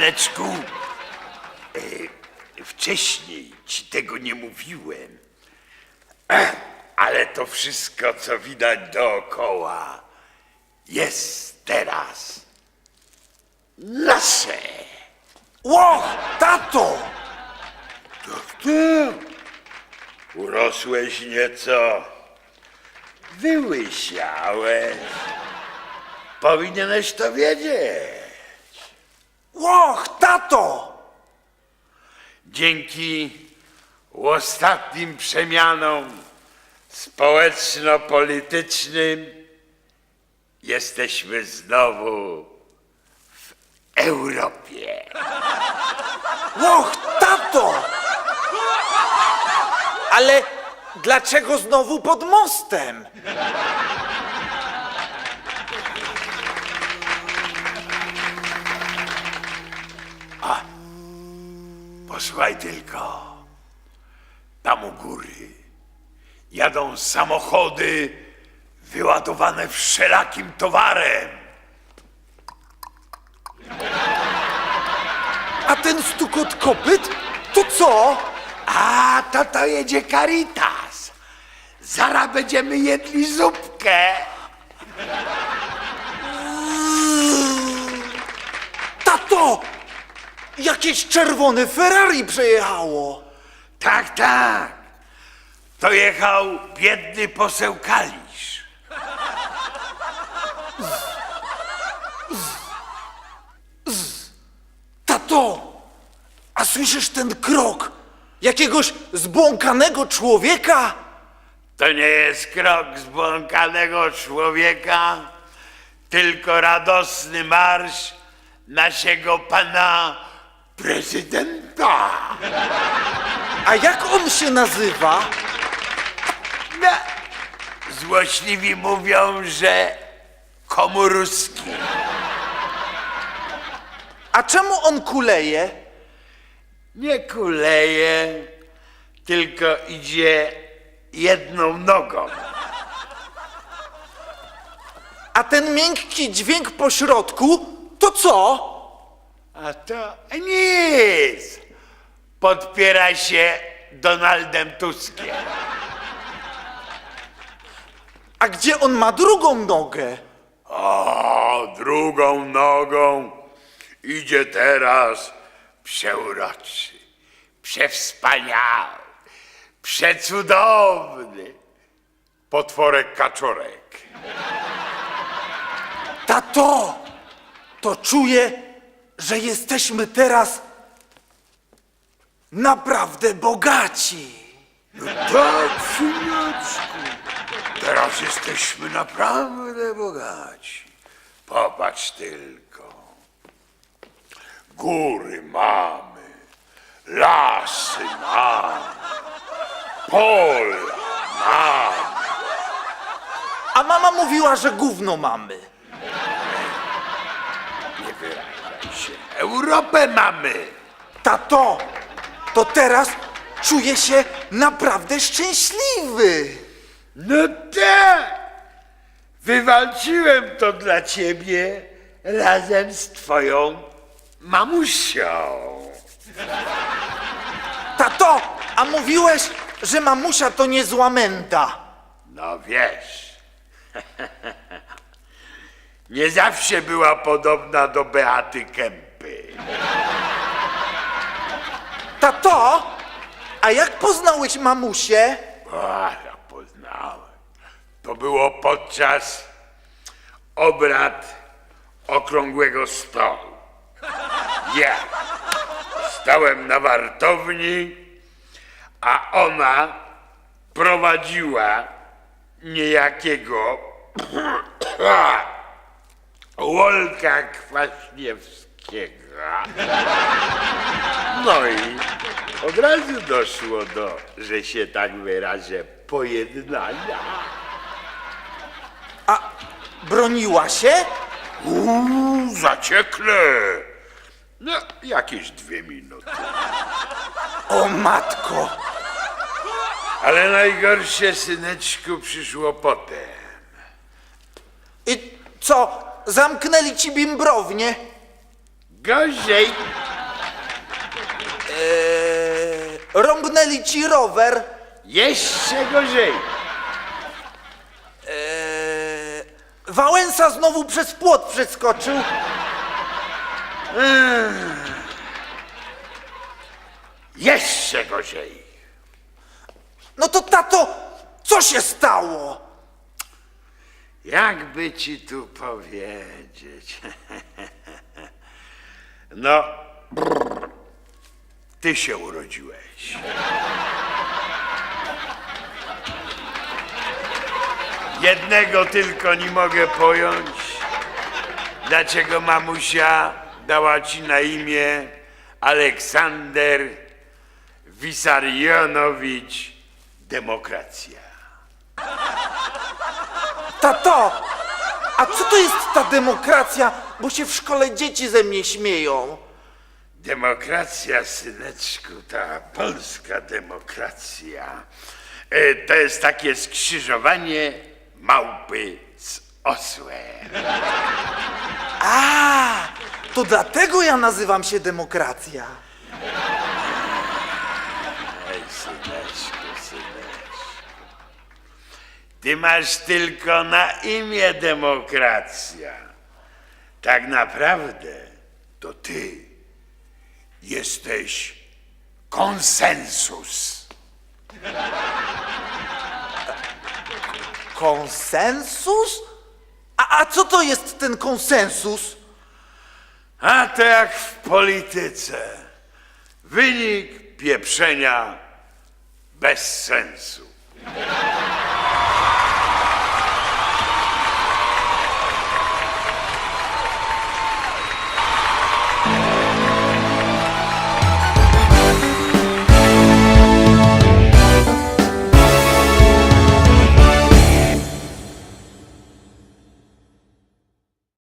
syneczku, e, wcześniej ci tego nie mówiłem, ale to wszystko, co widać dookoła, jest teraz nasze. Łoch, tato! Tak, tak. Urosłeś nieco, wyłysiałeś. Powinieneś to wiedzieć. Łoch, tato! Dzięki ostatnim przemianom społeczno-politycznym jesteśmy znowu w Europie. Łoch, tato! Ale dlaczego znowu pod mostem? Posłuchaj tylko. Tam u góry jadą samochody wyładowane wszelakim towarem. A ten stukot kopyt? To co? A, to to jedzie Caritas. Zara będziemy jedli zupkę. Tato! Jakieś czerwone Ferrari przejechało. Tak, tak. To jechał biedny poseł Kalisz. Tato! A słyszysz ten krok? Jakiegoś zbłąkanego człowieka? To nie jest krok zbłąkanego człowieka, tylko radosny marsz naszego pana prezydenta. A jak on się nazywa? No, złośliwi mówią, że komuruski. A czemu on kuleje? Nie kuleje, tylko idzie jedną nogą. A ten miękki dźwięk po środku to co? A to nic. Podpiera się Donaldem Tuskiem. A gdzie on ma drugą nogę? O, drugą nogą idzie teraz przeuroczy, przewspaniały, przecudowny potworek kaczorek. Tato! To czuję, że jesteśmy teraz naprawdę bogaci. Tak, syneczku, teraz jesteśmy naprawdę bogaci. Popatrz tylko. Góry mamy, lasy mamy, pola mamy. A mama mówiła, że gówno mamy. Nie wyrażaj się. Europę mamy. Tato, to teraz czuję się naprawdę szczęśliwy. No tak! Wywalczyłem to dla ciebie razem z twoją mamusią. Tato, a mówiłeś, że mamusia to niezła męta. No wiesz, nie zawsze była podobna do Beaty Kępy. Tato, a jak poznałeś mamusię? O, ja poznałem. To było podczas obrad okrągłego stołu. Ja stałem na wartowni, a ona prowadziła niejakiego Wolka Kwaśniewskiego. No i od razu doszło do, że się tak wyrażę, pojednania. A broniła się? Uuu, zaciekle. No, jakieś dwie minuty. O matko, Ale najgorsze, syneczku, przyszło potem. i co, zamknęli ci bimbrownię? Gorzej, Eee, rąbnęli ci rower. Jeszcze gorzej. Eee, Wałęsa znowu przez płot przeskoczył. Jeszcze gorzej. No to tato, co się stało? Jakby ci tu powiedzieć? No, ty się urodziłeś. Jednego tylko nie mogę pojąć, dlaczego mamusia dała ci na imię Aleksander Wisarionowicz Demokracja. Tato, a co to jest ta demokracja? Bo się w szkole dzieci ze mnie śmieją. Demokracja, syneczku, ta polska demokracja, e, to jest takie skrzyżowanie małpy z osłem. A, to dlatego ja nazywam się demokracja. Ej, syneczku, syneczku. Ty masz tylko na imię demokracja. Tak naprawdę to ty jesteś konsensus. Konsensus? A, a co to jest ten konsensus? A to jak w polityce. Wynik pieprzenia bez sensu.